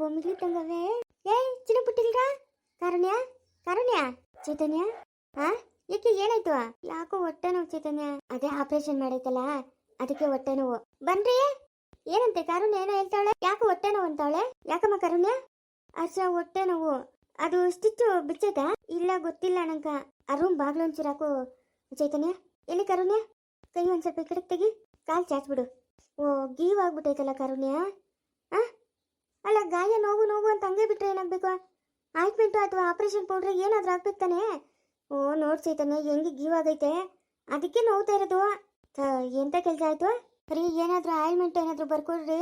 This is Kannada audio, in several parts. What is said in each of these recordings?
ಬೊಮ್ಮಿಗಳು ಇದ್ದಂಗವೆ ಏಯ್ ಚಿನ್ನ ಪುಟ್ಟಿಲ್ರ ಕಾರುಣ್ಯ ಕಾರುಣ್ಯ, ಚೈತನ್ಯ. ಹಾ ಏಕೆ ಏನಾಯ್ತು? ಯಾಕೋ ಹೊಟ್ಟೆ ನೋವು, ಚೈತನ್ಯ. ಅದೇ ಆಪರೇಷನ್ ಮಾಡೈತಲ್ಲ, ಅದಕ್ಕೆ ಹೊಟ್ಟೆ ನೋವು. ಬನ್ರಿ. ಏನಂತೆ, ಕಾರುಣ್ಯ ಏನೋ ಹೇಳ್ತಾಳೆ ಯಾಕೋ ಹೊಟ್ಟೆ ನೋವು ಅಂತಾಳೆ ಯಾಕಮ್ಮ ಕಾರುಣ್ಯ? ಅರ್ಷ ಹೊಟ್ಟೆ ನೋವು. ಅದು ಸ್ಟಿಚ್ಚು ಬಿಚ್ಚದ ಇಲ್ಲ, ಗೊತ್ತಿಲ್ಲ ನಂಗ. ಆ ರೂಮ್ ಬಾಗ್ಲು ಒಂಚೂರು ಹಾಕು, ಚೈತನ್ಯ. ಎಲ್ಲಿ ಕರುಣ್ಯ? ಕೈ ಒಂದ್ ಸ್ವಲ್ಪ ಈ ತೆಗಿ. ಕಾಲ್ ಚಾಚ್ಬಿಡು. ಓ, ಗೀವ್ ಆಗ್ಬಿಟ್ಟೈತಲ್ಲ ಕರುಣ್ಯ. ಅಲ್ಲ, ಗಾಯ ನೋವು ನೋವು ಅಂತ ಹಂಗೆ ಬಿಟ್ರೆ ಏನಾಗ್ಬೇಕು? ಆಯಿಂಟ್ಮೆಂಟು ಅಥವಾ ಆಪರೇಷನ್ ಪೌಡ್ರ್ ಏನಾದ್ರೂ ಆಗ್ಬೇಕು ತಾನೆ? ಓ, ನೋಡ್ ಚೈತನ್ಯ, ಹೆಂಗೆ ಗೀವ್ ಆಗೈತೆ? ಅದಕ್ಕೆ ನೋವ್ತಾ ಇರೋದು. ಎಂಥ ಕೆಲಸ ಆಯ್ತು? ರೀ ಏನಾದ್ರೂ ಆಯಿಲ್ಮೆಂಟ್ ಏನಾದ್ರೂ ಬರ್ಕೊಡ್ರಿ.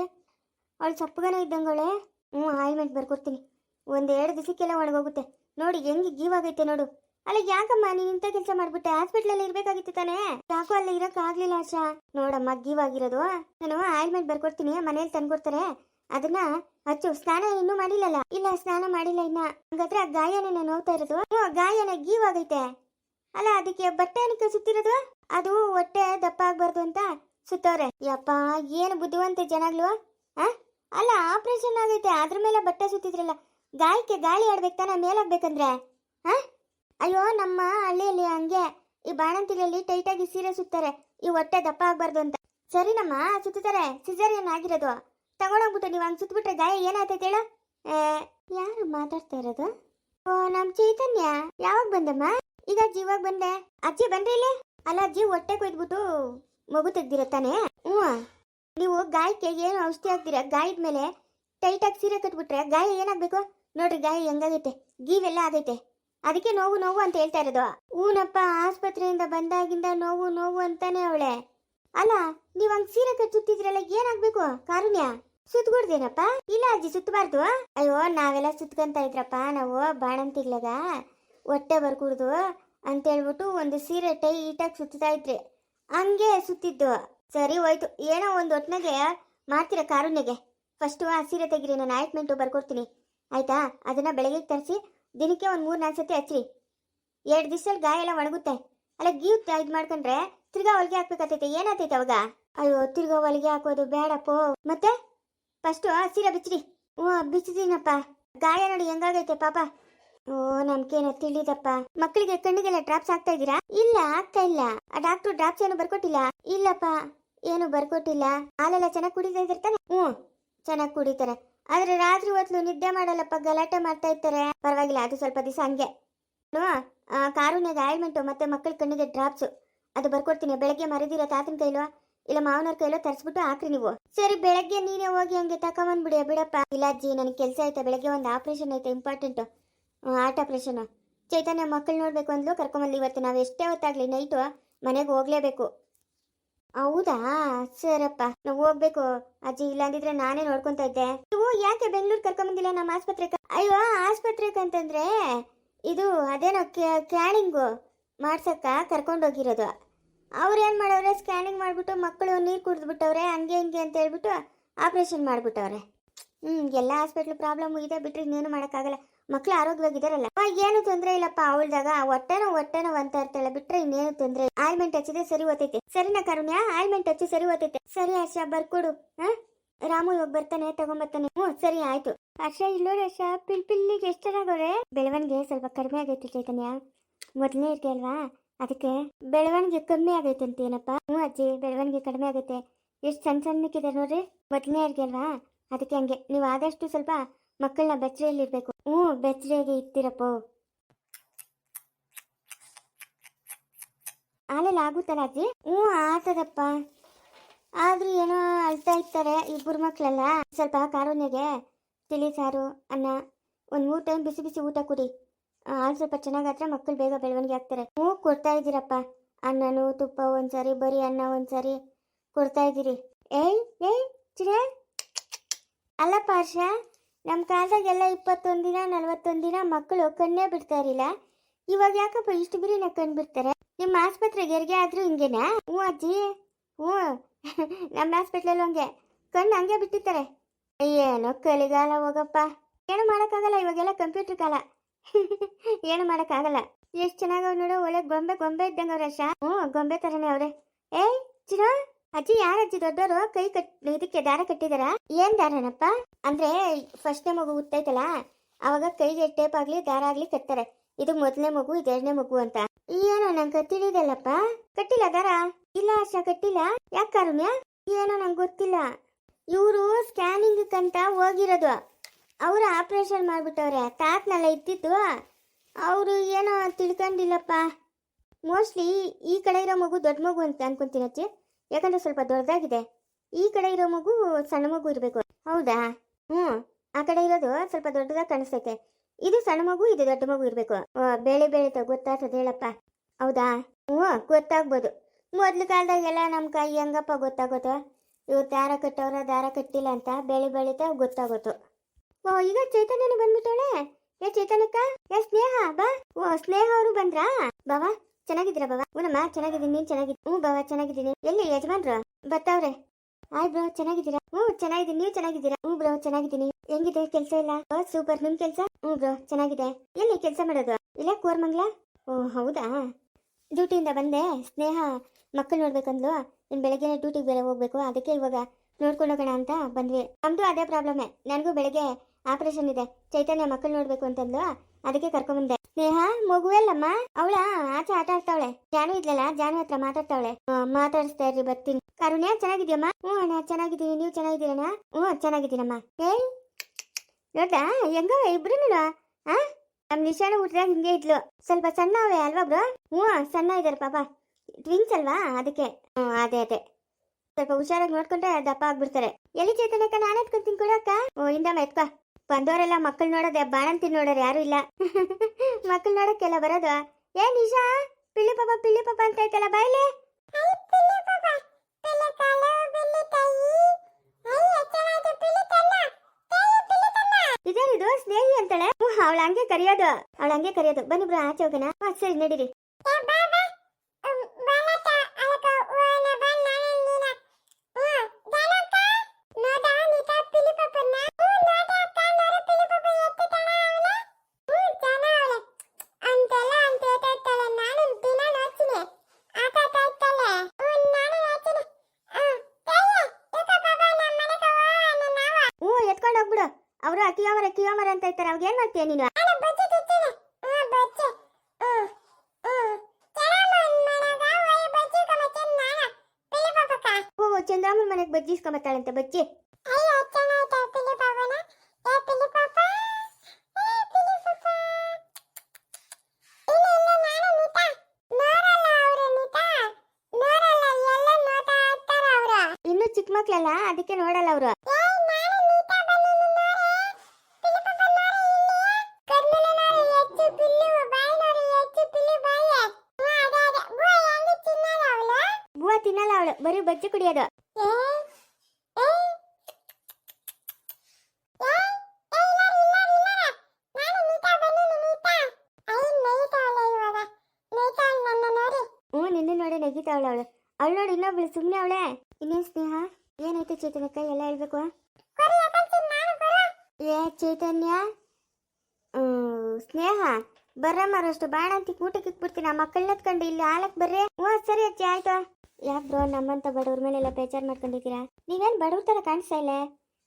ಅವಳು ಸಪ್ಪಗನ ಇದ್ದಂಗೊಳೆ. ಹ್ಞೂ ಆಯಿಲ್ಮೆಂಟ್ ಬರ್ಕೊಡ್ತೀನಿ. ಒಂದ್ ಎರಡು ದಿವಸಕ್ಕೆಲ್ಲ ಒಣಗೋಗುತ್ತೆ. ನೋಡಿ, ಹೆಂಗೆ ಗೀವ್ ಆಗೈತೆ ನೋಡು. ಅಲ್ಲ, ಯಾಕಮ್ಮ ನೀನು ಇಂಥ ಕೆಲಸ ಮಾಡಿಬಿಟ್ಟೆ? ಹಾಸ್ಪಿಟ್ಲಲ್ಲಿ ಇರಬೇಕಾಗಿತ್ತು ತಾನೇ? ಯಾಕೋ ಅಲ್ಲಿ ಇರೋಕ್ಕಾಗಲಿಲ್ಲ ಆಶಾ. ನೋಡಮ್ಮ, ಗೀವ್ ಆಗಿರೋದು. ನಾನು ಆಯಿಲ್ಮೆಂಟ್ ಬರ್ಕೊಡ್ತೀನಿ, ಮನೇಲಿ ತಂದ್ಕೊಡ್ತಾರೆ. ಅದನ್ನ, ಅಚ್ಚು, ಸ್ನಾನ ಇನ್ನೂ ಮಾಡಿಲ್ಲಲ್ಲ? ಇಲ್ಲ, ಸ್ನಾನ ಮಾಡಿಲ್ಲ ಇನ್ನ. ಹಂಗಾದ್ರೆ ಆ ಗಾಯನ ನೋವ್ತಾ ಇರೋದು. ಗಾಯನ ಗೀವ್ ಆಗೈತೆ ಅಲ್ಲ, ಅದಕ್ಕೆ ಬಟ್ಟೆ ಏನಕ್ಕೆ ಸುತ್ತಿರೋದು ಅದು ಹೊಟ್ಟೆ ದಪ್ಪ ಆಗ್ಬಾರ್ದು ಅಂತ ಸುತ್ತವ್ರೆ ಯಪ್ಪ, ಏನು ಬುದ್ಧಿವಂತ ಜನಗಳು, ಆ? ಅಲ್ಲ, ಆಪರೇಷನ್ ಆಗೈತೆ. ಅದ್ರ ಮೇಲೆ ಬಟ್ಟೆ ಸುತ್ತಿದ್ರಲ್ಲ. ಗಾಯಕ್ಕೆ ಗಾಳಿ ಆಡ್ಬೇಕು ತಾನೆ, ಮೇಲಾಗ್ಬೇಕಂದ್ರೆ ಹಾ ಅಯ್ಯೋ, ನಮ್ಮ ಹಳ್ಳಿಯಲ್ಲಿ ಹಂಗೆ. ಈ ಬಾಣಂತಿಲಲ್ಲಿ ಟೈಟಾಗಿ ಸೀರೆ ಸುತ್ತಾರೆ. ಈ ಹೊಟ್ಟೆ ದಪ್ಪ ಆಗ್ಬಾರ್ದು ಅಂತ. ಸರಿನಮ್ಮ ಸುತ್ತಾರೆ ಸಿಸರಿಯನ್ ಆಗಿರೋದು. ತಗೊಂಡೋಗ್ಬಿಟ್ಟು ನೀವು ಹಂಗೆ ಸುತ್ತಬಿಟ್ರೆ ಗಾಯ ಏನಾಯ್ತೈತೆ ಹೇಳು? ಯಾರು ಮಾತಾಡ್ತಾ ಇರೋದು? ಓ, ನಮ್ ಚೈತನ್ಯ. ಯಾವಾಗ ಬಂದಮ್ಮ? ಈಗ ಜೀವಾಗ ಬಂದೆ. ಅಜ್ಜಿ ಬಂದ್ರೆ ಇಲ್ಲಿ? ಅಲ್ಲ, ಅಜ್ಜಿ ಹೊಟ್ಟೆ ಕೊಯ್ದ್ಬಿಟ್ಟು ಮಗು ತೆಗ್ದಿರತ್ತಾನೆ ಹ್ಞೂ. ನೀವು ಗಾಯಕ್ಕೆ ಏನು ಔಷಧಿ ಹಾಕ್ತೀರಾ ಗಾಯದ ಮೇಲೆ ಟೈಟಾಗಿ ಸೀರೆ ಕಟ್ಬಿಟ್ರೆ ಗಾಯ ಏನಾಗ್ಬೇಕು? ನೋಡ್ರಿ, ಗಾಯ ಹೆಂಗಾಗೈತೆ? ಗೀವೆಲ್ಲ ಆಗೈತೆ. ಅದಕ್ಕೆ ನೋವು ನೋವು ಅಂತ ಹೇಳ್ತಾ ಇರೋದು. ಊನಪ್ಪ ಆಸ್ಪತ್ರೆಯಿಂದ ಬಂದಾಗಿಂದ ನೋವು ನೋವು ಅಂತಾನೆ ಅವಳೆ. ಅಲ್ಲ, ನೀವು ಹಂಗೆ ಸೀರೆ ಕಚ್ಚುತ್ತಿದ್ರಲ್ಲ ಏನಾಗ್ಬೇಕು, ಕಾರುಣ್ಯ? ಸುತ್ಕೊಡ್ದೇನಪ್ಪ ಇಲ್ಲ ಅಜ್ಜಿ ಸುತ್ತಬಾರ್ದು ಅಯ್ಯೋ, ನಾವೆಲ್ಲ ಸುತ್ಕೊಂತ ಇದ್ರಪ್ಪ, ನಾವು ಬಾಣಂತಿಗ್ಲಾಗ ಹೊಟ್ಟೆ ಬರ್ಕೂಡ್ದು ಅಂತ ಹೇಳ್ಬಿಟ್ಟು ಒಂದು ಸೀರೆ ಟೈಟಾಗಿ ಸುತ್ತಾ ಇದ್ರಿ. ಹಂಗೆ ಸುತ್ತಿದ್ದು. ಸರಿ ಹೋಯ್ತು. ಏನೋ ಒಂದು ಒಟ್ನಾಗೆ ಮಾಡ್ತೀರಾ ಕಾರುಣ್ಯಗೆ? ಫಸ್ಟು ಆ ಸೀರೆ ತೆಗಿರಿ, ನಾನು ಆಯಿಂಟ್ಮೆಂಟು ಬರ್ಕೊಡ್ತೀನಿ. ಆಯ್ತಾ? ಅದನ್ನ ಬೆಳಗ್ಗೆ ತರಿಸಿ, ದಿನಕ್ಕೆ ಒಂದು ಮೂರು ನಾಲ್ಕು ಸತಿ ಹಚ್ಚಿರಿ ಎರಡು ದಿವ್ಸದಲ್ಲಿ ಗಾಯ ಎಲ್ಲ ಒಣಗುತ್ತೆ. ಅಲ್ಲ ಗೀವ್ ಇದು ಮಾಡ್ಕೊಂಡ್ರೆ ತಿರ್ಗಾ ಹೊಲಿಗೆ ಹಾಕ್ಬೇಕಾಗ್ತೈತೆ ಏನಾಗ್ತೈತೆ ಅವಾಗ? ಅಯ್ಯೋ, ತಿರ್ಗಾ ಹೊಲಿಗೆ ಹಾಕೋದು ಬೇಡಪ್ಪೋ. ಮತ್ತೆ? ಫಸ್ಟು ಆ, ಸೀರೆ ಬಿಚ್ಚ್ರಿ ಓ ಬಿಚ್ಚಿದೀನಪ್ಪ ಗಾಯ ನೋಡಿ ಹೆಂಗಾಗೈತೆ ಪಾಪ. ಓ ನಮ್ಗೇನೋ ತಿಳಿದಪ್ಪ. ಮಕ್ಕಳಿಗೆ ಕಣ್ಣಿಗೆಲ್ಲ ಡ್ರಾಪ್ಸ್ ಆಗ್ತಾ ಇದ್ದೀರಾ? ಇಲ್ಲ, ಆಗ್ತಾ ಇಲ್ಲ. ಆ ಡಾಕ್ಟ್ರು ಡ್ರಾಪ್ಸ್ ಏನು ಬರ್ಕೊಟ್ಟಿಲ್ಲ. ಇಲ್ಲಪ್ಪ, ಏನು ಬರ್ಕೊಟ್ಟಿಲ್ಲ. ಹಾಲೆಲ್ಲ ಚೆನ್ನಾಗಿ ಕುಡಿತಾ ಇದಿರ್ತಾನೆ ಹ್ಞೂ, ಚೆನ್ನಾಗಿ ಕುಡಿತಾರೆ. ಆದ್ರೆ ರಾತ್ರಿ ಹೊತ್ತು ನಿದ್ದೆ ಮಾಡಲ್ಲಪ್ಪ, ಗಲಾಟೆ ಮಾಡ್ತಾ ಇರ್ತಾರೆ. ಪರವಾಗಿಲ್ಲ, ಅದು ಸ್ವಲ್ಪ ದಿವಸ ಹಂಗೆ. ಕಾರುನಾಗ ಆಯಿಲ್ಮೆಂಟು ಮತ್ತೆ ಮಕ್ಕಳ ಕಣ್ಣಿಗೆ ಡ್ರಾಪ್ಸು ಅದು ಬರ್ಕೊಡ್ತೀನಿ, ಬೆಳಗ್ಗೆ ಮರದಿರ ತಾತನ ಕೈಲೋ. ಇಲ್ಲ, ಮಾವನವ್ರ ಕೈಲ ತರಿಸ್ಬಿಟ್ಟು ಹಾಕ್ರಿ ನೀವು. ಸರಿ, ಬೆಳಗ್ಗೆ ನೀನೇ ಹೋಗಿ ಹಂಗೆ ತಕೊಂಬಂದ್ಬಿಡಿ ಬಿಡಪ್ಪ. ಇಲ್ಲ ಅಜ್ಜಿ, ನನಗೆ ಕೆಲಸ ಆಯ್ತಾ, ಬೆಳಗ್ಗೆ ಒಂದು ಆಪರೇಷನ್ ಐತೆ ಇಂಪಾರ್ಟೆಂಟು ಹಾರ್ಟ್ ಆಪರೇಷನ್ ಚೈತನ್ಯ ಮಕ್ಕಳು ನೋಡ್ಬೇಕು ಅಂದ್ಲು ಕರ್ಕೊಂಬಂದು ಇವತ್ತು ನಾವು ಎಷ್ಟೇ ಹೊತ್ತಾಗ್ಲಿ ನೈಟು ಮನೆಗೆ ಹೋಗ್ಲೇಬೇಕು. ಹೌದಾ? ಸರಪ್ಪ. ನಾವು ಹೋಗ್ಬೇಕು. ಅಜ್ಜಿ ಇಲ್ಲ ಅಂದಿದ್ರೆ ನಾನೇ ನೋಡ್ಕೊಂತ ಇದ್ದೆ. ನೀವು ಯಾಕೆ ಬೆಂಗಳೂರು ಕರ್ಕೊಂಬಂದಿಲ್ಲ ನಮ್ಮ ಆಸ್ಪತ್ರೆಗೆ ಅಯ್ಯೋ ಆಸ್ಪತ್ರೆಗೆ ಅಂತಂದ್ರೆ, ಇದು ಅದೇನೋ ಕ್ಯಾಳಿಂಗು ಮಾಡ್ಸಕ್ಕ ಕರ್ಕೊಂಡೋಗಿರೋದು ಅವ್ರು ಏನು ಮಾಡವ್ರೆ? ಸ್ಕ್ಯಾನಿಂಗ್ ಮಾಡಿಬಿಟ್ಟು ಮಕ್ಕಳು ನೀರು ಕುಡಿದ್ಬಿಟ್ಟವ್ರೆ, ಹಂಗೆ ಹಿಂಗೆ ಅಂತ ಹೇಳ್ಬಿಟ್ಟು ಆಪ್ರೇಷನ್ ಮಾಡಿಬಿಟ್ಟವ್ರೆ. ಹ್ಞೂ ಎಲ್ಲ ಹಾಸ್ಪಿಟ್ಲ್ ಪ್ರಾಬ್ಲಮ್ ಇದೆ ಬಿಟ್ಟರೆ ಇನ್ನೇನು ಮಾಡೋಕ್ಕಾಗಲ್ಲ. ಮಕ್ಕಳು ಆರೋಗ್ಯವಾಗಿದ್ದಾರಲ್ಲ. ಏನು ತೊಂದರೆ ಇಲ್ಲಪ್ಪ ಅವಳ್ದಾಗ. ಹೊಟ್ಟೆನೋ ಹೊಟ್ಟೆನೋ ಅಂತ ಇರ್ತಾಳೆ ಬಿಟ್ಟರೆ ಇನ್ನೇನು ತೊಂದರೆ ಆಯಿಲ್ಮೆಂಟ್ ಹಚ್ಚಿದೆ ಸರಿ ಓತೈತೆ ಸರಿನಾ ಕರುಣ್ಯ? ಆಯಿಲ್ಮೆಂಟ್ ಹಚ್ಚಿ ಸರಿ ಓತೈತೆ ಸರಿ ಹರ್ಷ ಬರ್ಕೊಡು. ಹಾಂ? ರಾಮು ಇವಾಗ ಬರ್ತಾನೆ, ತಗೊಂಬರ್ತಾನೆ. ಹ್ಞೂ, ಸರಿ, ಆಯ್ತು. ಹರ್ಷ ಇಲ್ಲೋರಿ ಹರ್ಷ ಪಿಲ್, ಪಿಲ್ಲಿಗೆ ಎಷ್ಟು ಚೆನ್ನಾಗವ್ರೆ ಬೆಳವಣಿಗೆ ಸ್ವಲ್ಪ ಕಡಿಮೆ ಆಗೈತೆ ಚೈತನ್ಯ. ಮೊದಲನೇ ಇರ್ತೆ ಅಲ್ವಾ ಅದಕ್ಕೆ ಬೆಳವಣಿಗೆ ಕಮ್ಮಿ ಆಗೈತೆ ಅಂತೇನಪ್ಪ ಹ್ಞೂ ಅಜ್ಜಿ, ಬೆಳವಣಿಗೆ ಕಡಿಮೆ ಆಗೈತೆ. ಎಷ್ಟು ಸಣ್ಣ ಸಣ್ಣಕ್ಕಿದೆ ನೋಡ್ರಿ? ಮೊದಲನೇ ಅಲ್ವಾ? ಅದಕ್ಕೆ ಹಂಗೆ. ನೀವು ಆದಷ್ಟು ಸ್ವಲ್ಪ ಮಕ್ಕಳನ್ನ ಬೆಚ್ಚರೆಯಲ್ಲಿ ಇರಬೇಕು ಹ್ಞೂ ಬೆಚ್ಚರೆಯಾಗಿ ಇರ್ತೀರಪ್ಪ. ಹಾಲೆಲ್ಲ ಆಗುತ್ತಲ್ಲ ಅಜ್ಜಿ? ಹ್ಞೂ, ಆತದಪ್ಪ. ಆದ್ರೂ ಏನೋ ಅಳ್ತಾ ಇರ್ತಾರೆ ಇಬ್ಬರು ಮಕ್ಕಳೆಲ್ಲ. ಸ್ವಲ್ಪ ಕಾರುಣ್ಯಗೆ ತಿಳಿ ಸಾರು, ಅನ್ನ. ಒಂದು ಮೂರು ಟೈಮ್ ಬಿಸಿ ಬಿಸಿ ಊಟ ಕೊಡಿ. ಹಾಲು ಸ್ವಲ್ಪ ಚೆನ್ನಾಗಾದ್ರೆ ಮಕ್ಕಳು ಬೇಗ ಬೆಳವಣಿಗೆ ಆಗ್ತಾರೆ. ಹ್ಞೂ, ಕೊಡ್ತಾ ಇದ್ದೀರಪ್ಪ. ಅನ್ನನು ತುಪ್ಪ ಒಂದ್ಸರಿ, ಬರೀ ಅನ್ನ ಒಂದ್ಸರಿ ಕೊಡ್ತಾ ಇದ್ದೀರಿ. ಏಯ್ ಏಯ್, ಚಿರ. ಅಲ್ಲ ಪಾರ್ಷ ನಮ್ಮ ಕಾಲದಾಗೆಲ್ಲ ಇಪ್ಪತ್ತೊಂದು ದಿನ, ನಲ್ವತ್ತೊಂದು ದಿನ ಮಕ್ಕಳು ಕಣ್ಣೇ ಬಿಡ್ತಾ ಇರಲಿಲ್ಲ. ಇವಾಗ ಯಾಕಪ್ಪ ಇಷ್ಟು ಬಿರಿನ ಕಣ್ಣು ಬಿಡ್ತಾರೆ? ನಿಮ್ಮ ಆಸ್ಪತ್ರೆಗೆ ಹೆರಿಗೆ ಆದರೂ ಹಿಂಗೇನಾ? ಹ್ಞೂ ಅಜ್ಜಿ, ಹ್ಞೂ. ನಮ್ಮ ಹಾಸ್ಪಿಟ್ಲಲ್ಲೂ ಹಂಗೆ. ಕಣ್ಣು ಹಂಗೆ ಬಿಟ್ಟಿರ್ತಾರೆ. ಏನೋ ಕಲಿಗಾಲ ಹೋಗಪ್ಪ. ಏನು ಮಾಡೋಕ್ಕಾಗಲ್ಲ, ಇವಾಗೆಲ್ಲ ಕಂಪ್ಯೂಟರ್ ಕಾಲ. ಏನು ಮಾಡೋಕ್ಕಾಗಲ್ಲ. ಎಷ್ಟು ಚೆನ್ನಾಗವ್ ನೋಡು, ಒಳ್ಳೆ ಗೊಂಬೆ ಗೊಂಬೆ ಇದ್ದಂಗ ಅವ್ರ ಹ್ಞೂ, ಗೊಂಬೆ ಥರನೇ ಅವ್ರೆ. ಏಯ್, ಚಿರ, ಅಜ್ಜಿ ಯಾರ ಅಜ್ಜಿ ದೊಡ್ಡವರು ಕೈ ಕಟ್, ಇದಕ್ಕೆ ದಾರ ಕಟ್ಟಿದಾರ? ಏನ್ ದಾರನಪ್ಪ? ಅಂದ್ರೆ ಫಸ್ಟ್ ನೇ ಮಗು ಉತ್ತೈತಲ್ಲ ಅವಾಗ ಕೈಗೆ ಟೇಪ್ ಆಗ್ಲಿ, ದಾರ ಆಗ್ಲಿ ಕಟ್ತಾರೆ. ಇದು ಮೊದಲನೇ ಮಗು, ಇದು ಎರಡನೇ ಮಗು ಅಂತ. ಏನೋ ನಂಗೆ ತಿಳಿದಲ್ಲಪ್ಪ ಕಟ್ಟಿಲ್ಲ ದಾರ? ಇಲ್ಲ ಆಶಾ ಕಟ್ಟಿಲ್ಲ. ಯಾಕೆ ಕಾರುಣ್ಯ? ಏನೋ ನಂಗೆ ಗೊತ್ತಿಲ್ಲ. ಇವರು ಸ್ಕ್ಯಾನಿಂಗ್ ಅಂತ ಹೋಗಿರೋದು. ಅವ್ರು ಆಪರೇಷನ್ ಮಾಡ್ಬಿಟ್ಟವ್ರೆ ತಾತ್ನೆಲ್ಲ ಇದ್ದಿದ್ದು. ಅವರು ಏನೋ ತಿಳ್ಕೊಂಡಿಲ್ಲಪ್ಪ. ಮೋಸ್ಟ್ಲಿ ಈ ಕಡೆ ಇರೋ ಮಗು ದೊಡ್ಡ ಮಗು ಅಂತ ಅನ್ಕೊಂತೀನಿ ಅಜ್ಜಿ. ಯಾಕಂದ್ರೆ ಸ್ವಲ್ಪ ದೊಡ್ಡದಾಗಿದೆ. ಈ ಕಡೆ ಇರೋ ಮಗು ಸಣ್ಣ ಮಗು ಇರಬೇಕು. ಹೌದಾ? ಹ್ಞೂ. ಆ ಕಡೆ ಇರೋದು ಸ್ವಲ್ಪ ದೊಡ್ಡದಾಗಿ ಕಾಣಿಸ್ತೈತೆ. ಇದು ಸಣ್ಣ ಮಗು, ಇದು ದೊಡ್ಡ ಮಗು ಇರಬೇಕು. ಬೇಳೆ ಬೇಳೆ ಗೊತ್ತಾಗ್ತದೆ ಹೇಳಪ್ಪ. ಹೌದಾ? ಹ್ಞೂ, ಗೊತ್ತಾಗ್ಬೋದು. ಮೊದ್ಲು ಕಾಲದಾಗೆಲ್ಲ ನಮ್ಮ ಕೈ ಹೆಂಗಪ್ಪ ಗೊತ್ತಾಗೋದು. ಇವ್ರು ದಾರ ಕಟ್ಟವ್ರ ದಾರ ಕಟ್ಟಿಲ್ಲ ಅಂತ ಬೆಳೆ ಬೆಳೀತಾ ಗೊತ್ತಾಗೋತು ಓ, ಈಗ ಚೈತನ್ಯನ ಬಂದ್ಬಿಟ್ಟೋಳೆ ಏ, ಚೈತನ್ಯಕ್ಕ? ಏ, ಸ್ನೇಹ, ಬಾ. ಓ, ಸ್ನೇಹ ಅವರು ಬಂದ್ರಾ? ಬಾವಾ, ಚೆನ್ನಾಗಿದ್ದೀರಾ ಬಾವಾ? ಹ್ಞೂನಮ್ಮ ಚೆನ್ನಾಗಿದ್ದೀನಿ ನೀನ್ ಚೆನ್ನಾಗಿದ್ದೀನಿ ಹ್ಞೂ ಬಾವಾ, ಚೆನ್ನಾಗಿದ್ದೀನಿ. ಎಲ್ಲಿ ಯಜಮಾನ್ರು? ಬರ್ತಾವ್ರೆ ಆಯ್ ಬ್ರೋ, ಚೆನ್ನಾಗಿದ್ದೀರಾ? ಹ್ಞೂ, ಚೆನ್ನಾಗಿದ್ದೀನಿ, ನೀವು ಚೆನ್ನಾಗಿದ್ದೀರಾ? ಹ್ಞೂ ಬ್ರೋ, ಚೆನ್ನಾಗಿದ್ದೀನಿ. ಹೆಂಗಿದೆ ಕೆಲಸ ಇಲ್ಲ ಓ, ಸೂಪರ್. ನಿಮ್ ಕೆಲಸ? ಹ್ಞೂ ಬ್ರೋ, ಚೆನ್ನಾಗಿದೆ. ಎಲ್ಲಿ ಕೆಲಸ ಮಾಡೋದು? ಇಲ್ಲ ಕೋರ್ಮಂಗ್ಲ? ಓ, ಹೌದಾ? ಡ್ಯೂಟಿಯಿಂದ ಬಂದೆ. ಸ್ನೇಹ, ಮಕ್ಕಳು ನೋಡ್ಬೇಕಂದ್ಲು. ಇನ್ನು ಬೆಳಗ್ಗೆ ಡ್ಯೂಟಿಗೆ ಬೇರೆ ಹೋಗ್ಬೇಕು. ಅದಕ್ಕೆ ಇವಾಗ ನೋಡ್ಕೊಂಡು ಅಂತ ಬಂದ್ವಿ. ನಮ್ದು ಅದೇ ಪ್ರಾಬ್ಲಮ್ಮೆ ನನಗೂ ಬೆಳಗ್ಗೆ ಆಪರೇಷನ್ ಇದೆ. ಚೈತನ್ಯ ಮಕ್ಕಳು ನೋಡ್ಬೇಕು ಅಂತಂದ್ಲು. ಅದಕ್ಕೆ ಕರ್ಕೊಂಬಂದೆ. ಸ್ನೇಹ ಮಗುವಲ್ಲಮ್ಮ ಅವಳ? ಆಚೆ ಆಟ ಆಡ್ತಾವಳೆ. ಜಾನು ಇದ್ಲಲ್ಲ? ಜಾನು ಹತ್ರ ಮಾತಾಡ್ತಾವಳೆ. ಮಾತಾಡಿಸ್ತಾ ಇರ್ರಿ, ಬರ್ತೀನಿ. ಕರುಣ್ಯ ಚೆನ್ನಾಗಿದ್ಯಮ್ಮ? ಹ್ಞೂ ಅಣ್ಣ, ಚೆನ್ನಾಗಿದ್ದೀನಿ. ನೀವು ಚೆನ್ನಾಗಿದ್ದೀರಣ್ಣ? ಹ್ಞೂ ಚೆನ್ನಾಗಿದ್ದೀನಮ್ಮ. ಏಯ್! ನೋಡ್ದಾ ಹೆಂಗ ಇಬ್ರು ಆ? ನಮ್ ನಿಶಾನ ಹುಟ್ಟಿದಾಗ ಹಿಂಗೆ ಇದ್ಲು. ಸ್ವಲ್ಪ ಸಣ್ಣ ಅಲ್ವಾ ಬ್ರೋ? ಹ್ಞೂ ಸಣ್ಣ ಇದಾರೆ ಪಾಪ. ಟ್ವಿನ್ಸ್ ಅಲ್ವಾ ಅದಕ್ಕೆ? ಹ್ಞೂ ಅದೇ ಅದೇ. ಸ್ವಲ್ಪ ಹುಷಾರಾಗಿ ನೋಡ್ಕೊಂಡ್ರೆ ದಪ್ಪ ಆಗ್ಬಿಡ್ತಾರೆ. ಎಲ್ಲಿ ಚೇತನಕ್ಕ ನಾನು ಎತ್ಕೊಂತೀನಿ ಕೊಡಕ್ಕ ಓ ಇಂದಮ್ಮ ಎತ್ಕೊ. ಬಂದವರೆಲ್ಲ ಮಕ್ಕಳು ನೋಡೋದೆ ಬಾಣಂತಿ ನೋಡೋರು ಯಾರು ಇಲ್ಲ. ಮಕ್ಕಳು ನೋಡಕ್ಕೆಲ್ಲ ಬರೋದು, ಏ ನಿಶಾ ಪಿಳ್ಳಿ ಪಾಪ ಪಿಳ್ಳಿ ಪಾಪ ಅಂತ ಐತಲ್ಲ ಬಾಯ್ಲೆ? ಇದೇನಿದು ಸ್ನೇಹಿ ಅಂತಾಳೆ? ಅವಳ ಹಂಗೆ ಕರಿಯೋದು, ಅವಳ ಹಂಗೆ ಕರೆಯೋದು. ಬನ್ನಿ ಬ್ರ, ಆಚೆ ಹೋಗೋಣ. ಸರಿ, ನಡೀರಿ. ಅಕಿಯೋಮರ ಕಿಯೋಮರ ಅಂತ ಇರ್ತಾರೆ ಅವಾಗ ಏನ್ ಮಾಡ್ತೀಯ ನೀನು? ಹ್ಞೂ ಚಂದ್ರಮ್ಮನ ಮನೆಗೆ ಬಜ್ಜಿ. ಇಸ್ಕೊಂಬತ್ತಾಳಂತೆ ಬಜ್ಜಿ ಇನ್ನು ಚಿಕ್ಕ ಮಕ್ಳಲ್ಲ ಅದಕ್ಕೆ ನೋಡಲ್ಲ ಅವರು. ಬಜ್ಜಿ ಕುಡಿಯೋದು. ಹ್ಞೂ, ನಿನ್ನೆ ನೋಡಿ ನೆಗಿತಾವಳೆ ಅವಳು ಅವಳು. ನೋಡಿ ಇನ್ನೊಬ್ಳು ಸುಮ್ಮನೆ ಅವಳೆ. ಇನ್ನೇನು ಸ್ನೇಹ? ಏನಾಯ್ತು ಚೇತನಕ್ಕ ಎಲ್ಲ ಹೇಳ್ಬೇಕು? ಏ, ಚೈತನ್ಯ. ಸ್ನೇಹ. ಬರ್ರಮ್ಮರಷ್ಟು ಬಾಣ ಅಂತ ಊಟಕ್ಕೆ ಇಕ್ಬಿಡ್ತೀನಿ. ಆ ಮಕ್ಕಳನ್ನ ಇಲ್ಲಿ ಹಾಲಕ್ ಬರ್ರಿ. ಹ್ಞೂ, ಸರಿ ಅಜ್ಜಿ, ಆಯ್ತು. ಯಾಕೆ ಬ್ರೋ, ನಮ್ಮಂತ ಬಡವ್ರ ಮೇಲೆಲ್ಲ ಬೇಜಾರು ಮಾಡ್ಕೊಂಡಿದ್ದೀರಾ? ನೀವೇನು ಬಡವ್ರ ಥರ ಕಾಣಿಸ್ತಾ ಇಲ್ಲ?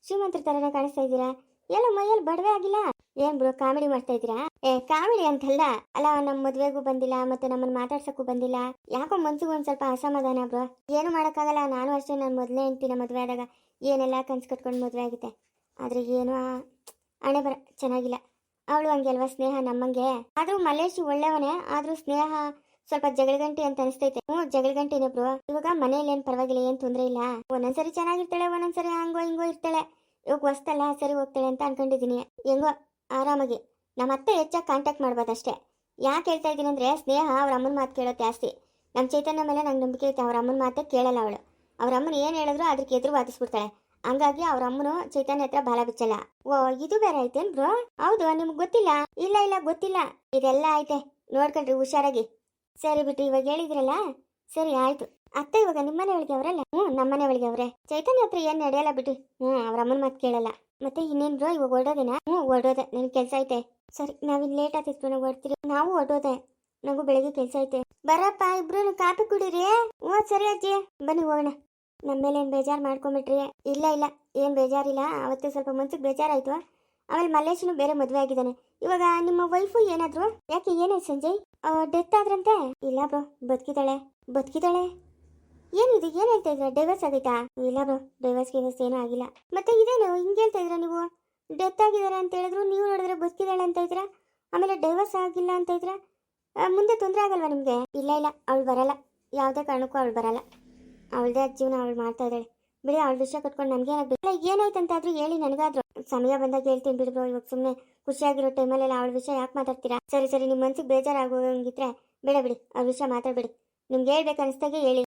ಶ್ರೀಮಂತರ ಥರನೇ ಕಾಣಿಸ್ತಾ ಇದ್ದೀರಾ? ಎಲ್ಲ ಮೈಯಲ್ಲಿ ಬಡವೆ ಆಗಿಲ್ಲ? ಏನ್ ಬ್ರೋ, ಕಾಮಿಡಿ ಮಾಡ್ತಾ ಇದ್ದೀರಾ? ಏ, ಕಾಮಿಡಿ ಅಂತಲ್ಲ. ಅಲ್ಲ ನಮ್ಮ ಮದುವೆಗೂ ಬಂದಿಲ್ಲ, ಮತ್ತೆ ನಮ್ಮನ್ನ ಮಾತಾಡ್ಸೋಕ್ಕೂ ಬಂದಿಲ್ಲ. ಯಾಕೋ ಮನ್ಸಿಗೆ ಒಂದು ಸ್ವಲ್ಪ ಅಸಮಾಧಾನ ಬ್ರೋ. ಏನು ಮಾಡೋಕ್ಕಾಗಲ್ಲ, ನಾನು ಅಷ್ಟೇ ನನ್ನ ಮೊದಲನೇ ಹೆಂಡ್ತಿನ ಮದುವೆ ಆದಾಗ ಏನೆಲ್ಲ ಕನ್ಸು ಕಟ್ಕೊಂಡು ಮದುವೆ ಆಗುತ್ತೆ ಆದ್ರೆ ಏನೋ ಹಣೆ ಬರ, ಚೆನ್ನಾಗಿಲ್ಲ. ಅವಳು ಹಂಗೆ ಅಲ್ವಾ ಸ್ನೇಹ ನಮ್ಮಂಗೆ? ಆದರೂ ಮಲೇಶ್ ಒಳ್ಳೆಯವನೇ, ಆದರೂ ಸ್ನೇಹ ಸ್ವಲ್ಪ ಜಗಳಗಂಟಿ ಅಂತ ಅನಿಸ್ತೈತೆ. ಹ್ಞೂ ಜಗಳಗಂಟಿನೇ ಬ್ರೋ. ಇವಾಗ ಮನೇಲಿ ಏನ್ ಪರವಾಗಿಲ್ಲ, ಏನ್ ತೊಂದರೆ ಇಲ್ಲ. ಒಂದೊಂದ್ಸರಿ ಚೆನ್ನಾಗಿರ್ತಾಳೆ, ಒಂದೊಂದ್ಸರಿ ಹಂಗೋ, ಹಿಂಗೋ ಇರ್ತಾಳೆ. ಇವಾಗ ಹೊಸ್ತಲ್ಲ, ಸರಿ ಹೋಗ್ತಾಳೆ ಅಂತ ಅನ್ಕೊಂಡಿದೀನಿ ಹೆಂಗೋ, ಆರಾಮಾಗಿ. ನಮ್ಮ ಅತ್ತೆ ಹೆಚ್ಚಾಗಿ ಕಾಂಟ್ಯಾಕ್ಟ್ ಮಾಡ್ಬೋದಷ್ಟೇ ಯಾಕೆ ಹೇಳ್ತಾ ಇದ್ದೀನಿ ಅಂದ್ರೆ, ಸ್ನೇಹ ಅವ್ರ ಅಮ್ಮನ ಮಾತು ಕೇಳೋ ಜಾಸ್ತಿ. ನಮ್ಮ ಚೈತನ್ಯ ಮೇಲೆ ನಂಗೆ ನಂಬಿಕೆ ಐತೆ, ಅವ್ರ ಅಮ್ಮನ ಮಾತೇ ಕೇಳಲ್ಲ ಅವಳು. ಅವ್ರ ಅಮ್ಮನ ಏನು ಹೇಳಿದ್ರು ಅದಕ್ಕೆ ಎದುರು ವಾದಿಸ್ಬಿಡ್ತಾಳೆ. ಹಂಗಾಗಿ ಅವ್ರ ಅಮ್ಮನು ಚೈತನ್ಯ ಹತ್ರ ಬಾಲ ಬಿಚ್ಚಲ್ಲ. ಓ, ಇದು ಬೇರೆ ಐತೇನ್ ಬ್ರೋ? ಹೌದು, ನಿಮ್ಗೆ ಗೊತ್ತಿಲ್ಲ? ಇಲ್ಲ ಇಲ್ಲ, ಗೊತ್ತಿಲ್ಲ. ಇದೆಲ್ಲ ಐತೆ ನೋಡ್ಕೊಂಡ್ರಿ ಹುಷಾರಾಗಿ. ಸರಿ ಬಿಟ್ಟು ಇವಾಗ ಹೇಳಿದ್ರಲ್ಲ? ಸರಿ, ಆಯ್ತು. ಅತ್ತೆ ಇವಾಗ ನಿಮ್ಮನೆ ಒಳಗೆ ಅವರಲ್ಲ? ಹ್ಞೂ ನಮ್ಮನೆ ಒಳಗೆ ಅವರೇ. ಚೈತನ್ಯ ಹತ್ರ ಏನು ನಡೆಯಲ್ಲ ಬಿಟ್ಟು ಹ್ಞೂ, ಅವ್ರ ಅಮ್ಮನ ಮಾತು ಕೇಳಲ್ಲ. ಮತ್ತೆ ಇನ್ನೇನ್ ಬ್ರೋ, ಇವಾಗ ಹೊರಡೋದೇನಾ? ಹ್ಞೂ, ಹೊರಡೋದೆ. ನನಗೆ ಕೆಲಸ ಐತೆ. ಸರಿ ನಾವಿನ್ ಲೇಟ್ ಆತಿತ್ತು ನಾವು ಹೊಡ್ತೀರಿ ನಾವು ಹೊರಡೋದೆ. ನನಗೂ ಬೆಳಗ್ಗೆ ಕೆಲಸ ಐತೆ. ಬರಪ್ಪ, ಇಬ್ರು ಕಾಫಿ ಕುಡೀರಿ. ಹ್ಞೂ, ಸರಿ ಅಜ್ಜಿ. ಬನ್ನಿ, ಹೋಗೋಣ. ನಮ್ಮ ಮೇಲೆ ಏನು ಬೇಜಾರು ಮಾಡ್ಕೊಂಬಿಟ್ರಿ. ಇಲ್ಲ ಇಲ್ಲ, ಏನು ಬೇಜಾರಿಲ್ಲ. ಅವತ್ತೇ ಸ್ವಲ್ಪ ಮನ್ಸಿಗೆ ಬೇಜಾರಾಯ್ತು. ಆಮೇಲೆ ಮಲ್ಲೇಶನು ಬೇರೆ ಮದುವೆ ಆಗಿದ್ದಾನೆ. ಇವಾಗ ನಿಮ್ಮ ವೈಫು ಏನಾದ್ರು? ಯಾಕೆ ಏನೇ ಸಂಜಯ್? ಡೆತ್ ಆದ್ರಂತೆ? ಇಲ್ಲ ಬ್ರೋ ಬದುಕಿದಾಳೆ ಬದುಕಿದಾಳೆ ಏನಿದು ಏನ್ ಹೇಳ್ತಾ ಇದ್ರ ಡೈವರ್ಸ್ ಆಗೈತಾ? ಇಲ್ಲ ಬ್ರೋ ಡೈವರ್ಸ್ ಗಿವರ್ಸ್ ಏನೂ ಆಗಿಲ್ಲ. ಮತ್ತೆ ಇದೇನು? ಹಿಂಗೆ ಹೇಳ್ತಾ ಇದ್ರ ನೀವು? ಡೆತ್ ಆಗಿದ್ದಾರೆ ಅಂತ ಹೇಳಿದ್ರು, ನೀವು ನೋಡಿದ್ರೆ ಬದುಕಿದಾಳೆ ಅಂತ ಇದ್ರ ಆಮೇಲೆ ಡೈವರ್ಸ್ ಆಗಿಲ್ಲ ಅಂತ ಇದ್ರ ಮುಂದೆ ತೊಂದರೆ ಆಗಲ್ವಾ ನಿಮಗೆ? ಇಲ್ಲ ಇಲ್ಲ, ಅವಳು ಬರಲ್ಲ. ಯಾವುದೇ ಕಾರಣಕ್ಕೂ ಅವಳು ಬರಲ್ಲ. ಅವಳದೇ ಜೀವನ ಅವಳು ಮಾಡ್ತಾ ಇದ್ದಾಳೆ. ಬಿಡಿ, ಅವಳ ವಿಷಯ ಕಟ್ಕೊಂಡು ಏನಾಯ್ತು ಏನಾಯ್ತಂತಾದ್ರೂ ಹೇಳಿ ನನಗಾದ್ರೂ. ಸಮಯ ಬಂದಾಗ ಹೇಳ್ತೀನಿ ಬಿಡಿ ಇವಾಗ ಸುಮ್ಮನೆ ಖುಷಿಯಾಗಿರೋ ಟೈಮಲ್ಲೆಲ್ಲ ಅವಳ ವಿಷಯ ಯಾಕೆ ಮಾತಾಡ್ತೀರಾ? ಸರಿ ಸರಿ ನಿಮ್ಮ ಮನ್ಸಿಗೆ ಬೇಜಾರಾಗೋಂಗಿದ್ರೆ ಬೇಡ ಬಿಡಿ, ಅವ್ರ ವಿಷಯ ಮಾತಾಡಬೇಡಿ. ನಿಮ್ಗೆ ಹೇಳ್ಬೇಕು ಅನಿಸ್ದಾಗೆ ಹೇಳಿ.